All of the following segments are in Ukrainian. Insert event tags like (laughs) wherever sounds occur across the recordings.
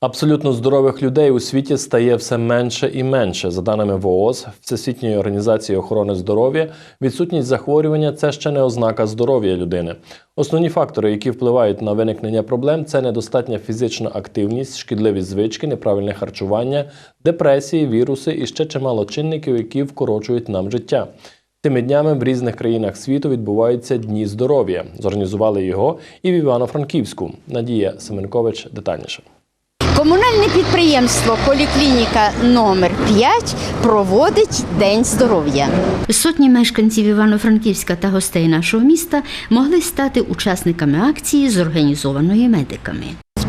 Абсолютно здорових людей у світі стає все менше і менше. За даними ВООЗ, Всесвітньої організації охорони здоров'я, відсутність захворювання це ще не ознака здоров'я людини. Основні фактори, які впливають на виникнення проблем, це недостатня фізична активність, шкідливі звички, неправильне харчування, депресії, віруси і ще чимало чинників, які вкорочують нам життя. Тими днями в різних країнах світу відбуваються дні здоров'я. Зорганізували його і в Івано-Франківську. Надія Семенкович детальніше. Комунальне підприємство Поліклініка номер 5 проводить День здоров'я. Сотні мешканців Івано-Франківська та гостей нашого міста могли стати учасниками акції, зорганізованої медиками.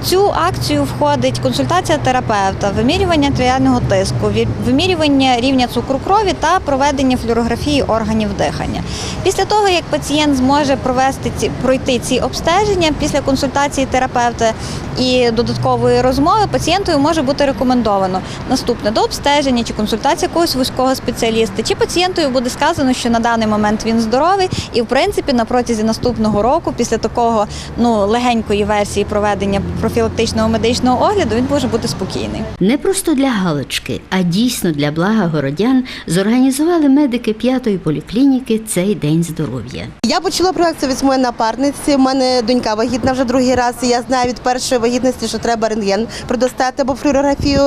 Цю акцію входить консультація терапевта, вимірювання артеріального тиску, вимірювання рівня цукру крові та проведення флюорографії органів дихання. Після того, як пацієнт зможе провести ці пройти ці обстеження після консультації терапевта і додаткової розмови, пацієнтові може бути рекомендовано наступне до обстеження чи консультація якогось вузького спеціаліста, чи пацієнтові буде сказано, що на даний момент він здоровий, і в принципі на протязі наступного року, після такого ну легенької версії проведення профілактичного медичного огляду, він може бути спокійний. Не просто для галочки, а дійсно для блага городян зорганізували медики п'ятої поліклініки цей день здоров'я. Я почала проект від моєї напарниці. У мене донька вагітна вже другий раз. і Я знаю від першої вагітності, що треба рентген предостати або флюорографію,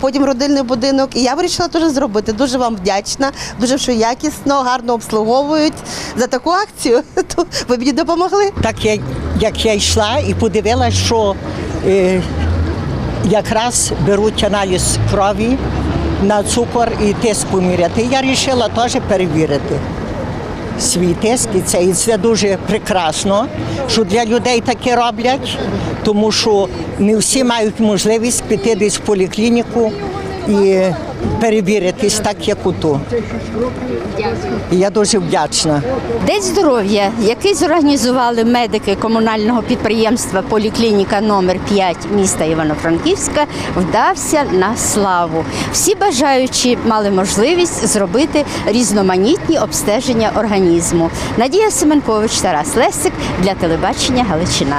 потім родильний будинок. І я вирішила теж зробити. Дуже вам вдячна, дуже що якісно, гарно обслуговують за таку акцію. (laughs) То ви мені допомогли. Так я, як я йшла і подивилася, що якраз беруть аналіз крові на цукор і тиск поміряти. Я вирішила теж перевірити свій тиск. І це, і це дуже прекрасно, що для людей таке роблять, тому що не всі мають можливість піти десь в поліклініку і перевіритись так, як у ту. Я дуже вдячна. День здоров'я, який зорганізували медики комунального підприємства Поліклініка номер 5 міста Івано-Франківська, вдався на славу. Всі бажаючі мали можливість зробити різноманітні обстеження організму. Надія Семенкович, Тарас Лесик для телебачення Галичина.